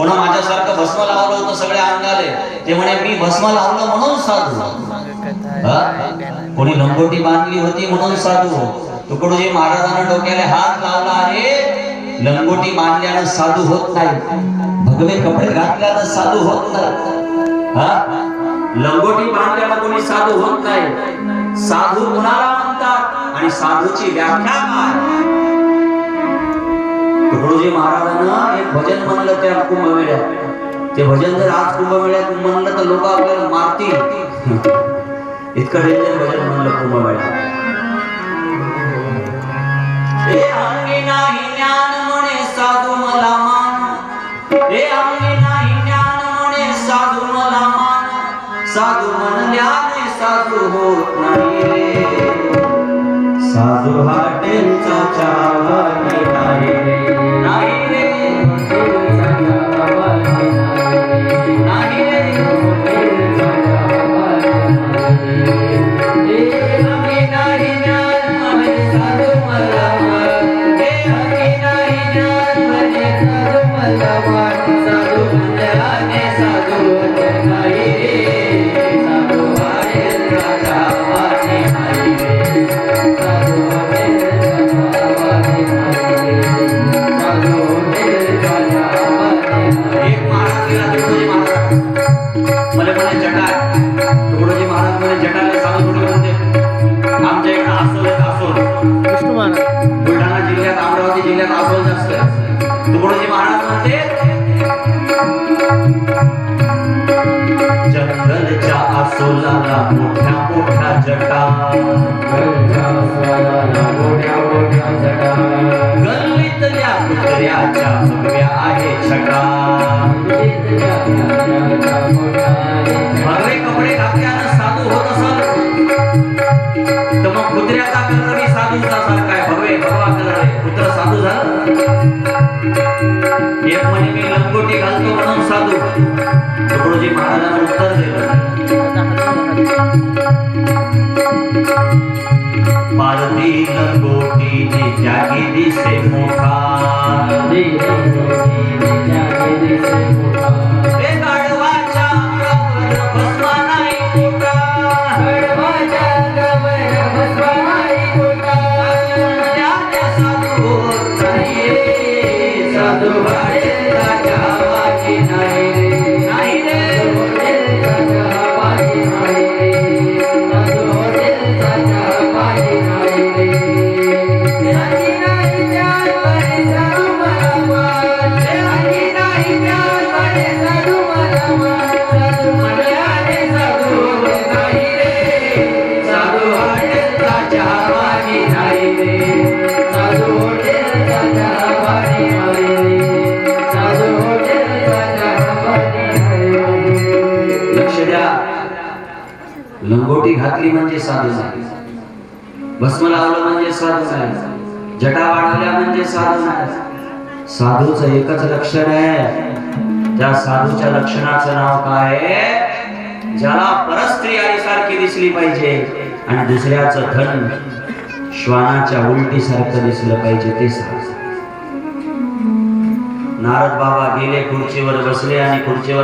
कोणा माझ्यासारखं भस्म लावलं होतं सगळ्या अंगाले. ते म्हणे मी भस्म लावलं म्हणून साधू. कोणी लंगोटी बांधली होती म्हणून साधू. तुकडोजी महाराजांना डोक्याला हात लावला आहे लंगोटी बांधल्यानं साधू होत नाही. भगवे कपडे घातल्यानं साधू होत नाही. हा? लंगोटी बांधल्यानं कोणी साधू होत नाही. साधू कुणाला म्हणतात आणि साधूची व्याख्या काय? तुकडोजी महाराजांना एक भजन म्हणलं त्या कुंभमेळ्यात. ते भजन जर आज कुंभमेळ्यात म्हणलं तर लोक आपल्याला मारतील. इतकं डेंजर भजन म्हणलं कुंभमेळ्यात. अंगी नाही ज्ञान म्हणे साधू मला मान. हे अंगी नाही ज्ञान म्हणे साधू मला मान. साधू म्हणल्याने साधू होत नाही रे. साधू हॉटेलचा चहा म्हणे जटार तुकडोजी महाराज म्हणे जटाला सांगत होते म्हणते आमच्या इकडे आसोल आसोल विष्णू महाराज. बुलढाणा जिल्ह्यात अमरावती जिल्ह्यात आसोल जास्त. तुकडोजी महाराज म्हणते जंगलच्या आसोलाला मोठ्या मोठ्या जटा. गल्लीतल्या कुत्र्याच्या उभ्या आहे छटा. तर मग कुत्र्याचा कलरी साधूचा सारखा आहे. भगवे भगवा कलर आहे. कुत्र साधू झालं? एक म्हणे मी लंगोटी घालतो म्हणून साधू. तुकडोजी महाराजांना उत्तर दिलं. पारती लंगोटीने त्यागी दिसे मोठा. ভালো लक्ष लंगोटी घातली म्हणजे साधू नाही. भस्म लावलं म्हणजे साधू नाही. जटा वाढवल्या म्हणजे साधू नाही. साधूचं एकच लक्षण आहे. त्या साधूच्या लक्षणाचं नाव काय ज्याला परस्त्री आईसारखी दिसली पाहिजे आणि दुसऱ्याचं धन श्वानाच्या उलटी सारखं दिसलं पाहिजे ते साधू. नारद बाबा गेले खुर्चीवर बसले आणि खुर्चीवर